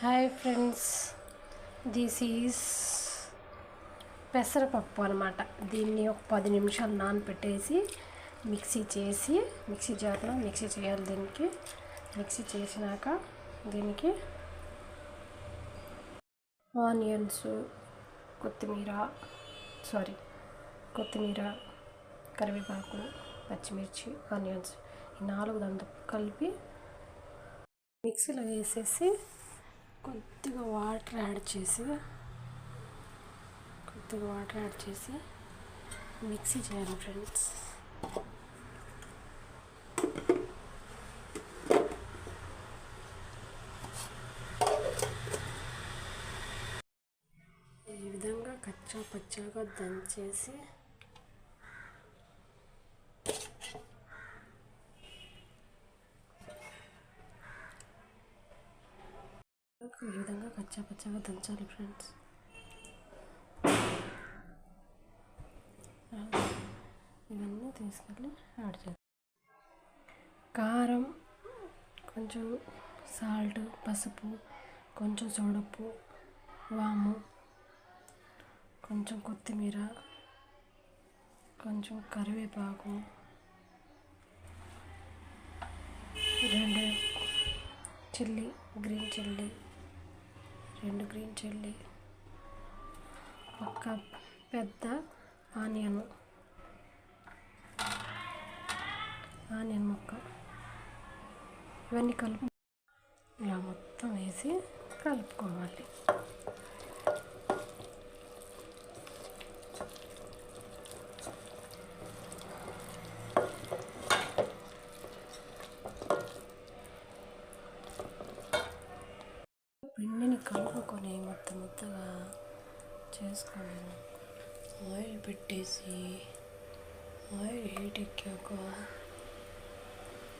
Hi friends this is పెసరపప్పు అనమాట దీన్ని ఒక పది నిమిషాలు నానపెట్టేసి మిక్సీ చేసి మిక్సీ జార్లో మిక్సీ చేయాలి దీనికి. మిక్సీ చేసినాక దీనికి ఆనియన్స్ కొత్తిమీర సారీ కొత్తిమీర కరివేపాకు పచ్చిమిర్చి ఆనియన్స్ ఈ నాలుగు దాంతో కలిపి మిక్సీలో వేసేసి కొద్దిగా వాటర్ యాడ్ చేసి కొద్దిగా వాటర్ యాడ్ చేసి మిక్సీ చేయాలి ఫ్రెండ్స్. ఈ విధంగా కచ్చా పచ్చాగా దంచేసి ఈ విధంగా కచ్చా పచ్చగా దంచాలి ఫ్రెండ్స్ ఇవన్నీ తీసుకెళ్ళి యాడ్ చేద్దాం. కారం కొంచెం సాల్ట్ పసుపు కొంచెం సోడప్పు వాము కొంచెం కొత్తిమీర కొంచెం కరివేపాకు రెండు చిల్లీ గ్రీన్ చిల్లీ రెండు గ్రీన్ చిల్లీ ఒక పెద్ద ఆనియన్ ఆనియన్ ముక్క. ఇవన్నీ కలుపు ఇలా మొత్తం వేసి కలుపుకోవాలి. చేసుకొని ఆయిల్ పెట్టేసి ఆయిల్ హీట్ ఎక్కాక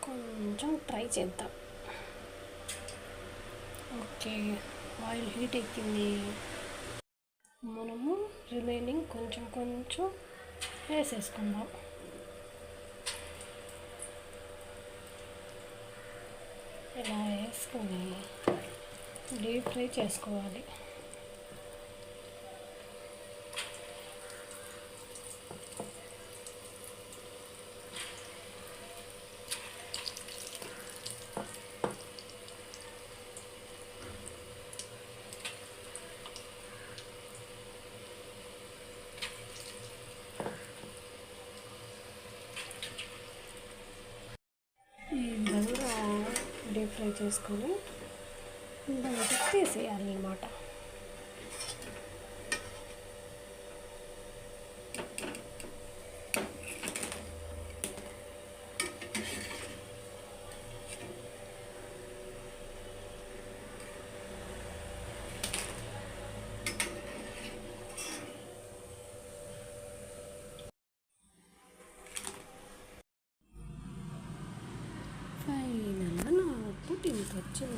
కొంచెం ట్రై చేద్దాం. ఓకే ఆయిల్ హీట్ ఎక్కింది. మనము రిమైనింగ్ కొంచెం కొంచెం వేసేసుకుందాం. ఇలా వేసుకొని డీప్ ఫ్రై చేసుకోవాలి ఈ విధంగా డీప్ ఫ్రై చేసుకొని బయటకు తీసేయాలి అన్నమాట. ఫైవ్ プリンどっちの